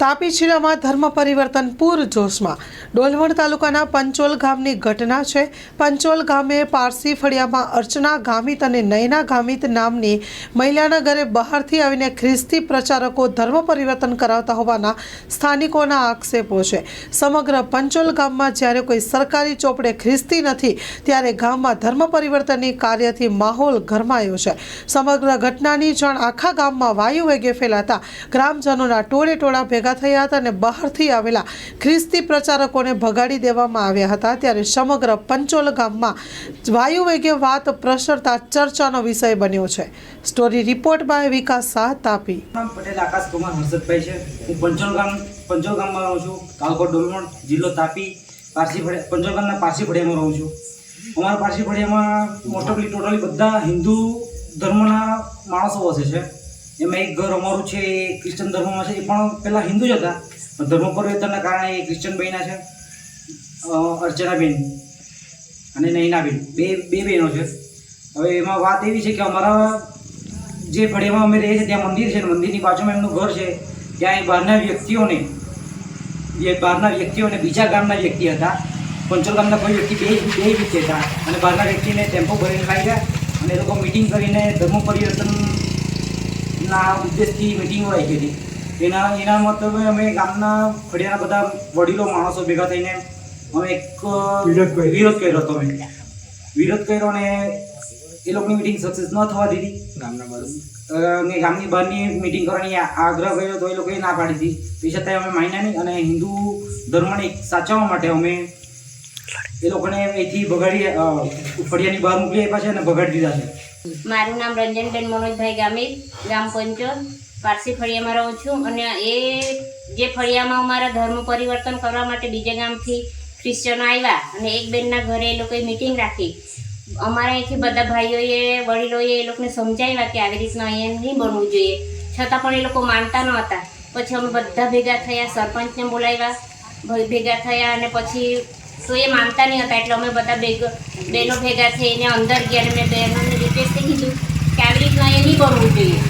તાપી જિલ્લામાં ધર્મ પરિવર્તન પૂરજોશમાં ડોલવણ તાલુકાના પંચોલ ગામની ઘટના છે. પંચોલ ગામે પારસી ફળિયામાં અર્ચના ગામિત અને નયના ગામિત નામની મહિલાના ઘરે બહારથી આવીને ખ્રિસ્તી પ્રચારકો ધર્મ પરિવર્તન કરાવતા હોવાના સ્થાનિકોના આક્ષેપો છે. સમગ્ર પંચોલ ગામમાં જ્યારે કોઈ સરકારી ચોપડે ખ્રિસ્તી નથી, ત્યારે ગામમાં ધર્મ પરિવર્તનની કાર્યથી માહોલ ગરમાયો છે. સમગ્ર ઘટનાની જાણ આખા ગામમાં વાયુ વેગે ફેલાતા ગ્રામજનોના ટોળે ટોળા ભેગા થયા હતા અને બહારથી આવેલા ખ્રિસ્તી પ્રચારકોને ભગાડી દેવામાં આવ્યા હતા. ત્યારે સમગ્ર પંચોલ ગામમાં વાયુ વેગે વાત, પ્રસરતા, ચર્ચાનો વિષય બન્યો છે. Story report by Vikas Shah, Tapi. Patel, Akash Kumar, Harshadbhai છે. હું પંચોલ ગામ, પંચોલ ગામમાં રહું છું. કાલકોટ ડોલમણ જિલ્લો તાપી, પારસી પંચોલ ગામના પારસી ફળિયામાં રહું છું. અમારા પારસી ફળિયામાં મોસ્ટ ઓફલી ટોટલી બધા હિન્દુ ધર્મના માણસો વસે છે. એમાં એક ઘર અમારું છે, એ ક્રિશ્ચન ધર્મમાં છે, એ પણ પહેલાં હિન્દુ જ હતા. પણ ધર્મ પરિવર્તનના કારણે એ ક્રિશ્ચન બહેના છે. અર્ચનાબેન અને નૈનાબેન. બે બે બહેનો છે. હવે એમાં વાત એવી છે કે અમારા જે ફળિયામાં અમે રહીએ છીએ, ત્યાં મંદિર છે મંદિરની બાજુમાં એમનું ઘર છે. ત્યાં એ બહારના વ્યક્તિઓને જે બહારના વ્યક્તિઓને બીજા ગામના વ્યક્તિ હતા. પંચોલ ગામના કોઈ વ્યક્તિ બે બે વ્યક્તિ હતા. અને બહારના વ્યક્તિને ટેમ્પો ભરીને લાવ્યા. અને એ લોકો મિટિંગ કરીને ધર્મ પરિવર્તનના ઉદ્દેશથી મિટિંગો રાખી હતી. એના એના મતલબે અમે ગામના ફળિયાના બધા વડીલો માણસો ભેગા થઈને અમે એક વિરોધ કર્યો. વિરોધ કર્યો હતો અમે. વિરોધ કર્યો અને એ લોકોની મિટિંગ સક્સેસ ન થવા દીધી. ગામના બાળકો ગામની બહારની મિટિંગ કરવાની આગ્રહ કર્યો તો એ લોકોએ ના પાડી દીધી. તે છતાંય અમે માન્યા નહીં અને હિન્દુ ધર્મને સાચવવા માટે અમે એ લોકોને અહીંથી બગાડી ફળિયાની બહાર મોકલી આપ્યા છે અને બગાડી દીધા છે. મારું નામ રંજનબેન મનોજભાઈ ગામિત ગામ પંચોર પારસી ફળિયામાં રહું છું અને એ જે ફળિયામાં અમારા ધર્મ પરિવર્તન કરવા માટે બીજા ગામથી ક્રિશ્ચનો આવ્યા અને એક બેનના ઘરે એ લોકોએ મિટિંગ રાખી. અમારા અહીંથી બધા ભાઈઓએ, વડીલોએ એ લોકોને સમજાવ્યા કે આવી રીતના અહીંયા નહીં બનવું જોઈએ. છતાં પણ એ લોકો માનતા ન હતા. પછી અમે બધા ભેગા થયા, સરપંચને બોલાવ્યા. ભેગા થયા અને પછી તો એ માનતા નહીં હતા, એટલે અમે બધા ભેગા બહેનો ભેગા થઈને અંદર ગયા અને બહેનોને રિક્વેસ્ટથી કીધું કે આવી રીતના એ નહીં કરવું જોઈએ.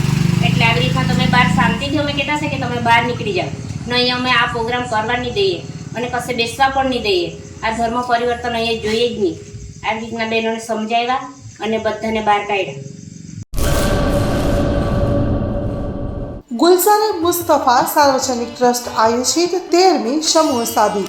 એટલે આવી રીતના તમે બહાર શાંતિથી અમે કહેતા છે કે તમે બહાર નીકળી જાઓ. નહીં અમે આ પ્રોગ્રામ કરવા નહીં દઈએ અને કશે બેસવા પણ નહીં દઈએ. આ ધર્મ પરિવર્તન અહીંયા જોઈએ જ નહીં. આવી રીતના બહેનોને સમજાવ્યા અને બધાને બહાર કાઢ્યા. ગુલસારે મુસ્તફા સાર્વજનિક ટ્રસ્ટ આયોજિત તેરમી સમૂહ સાદી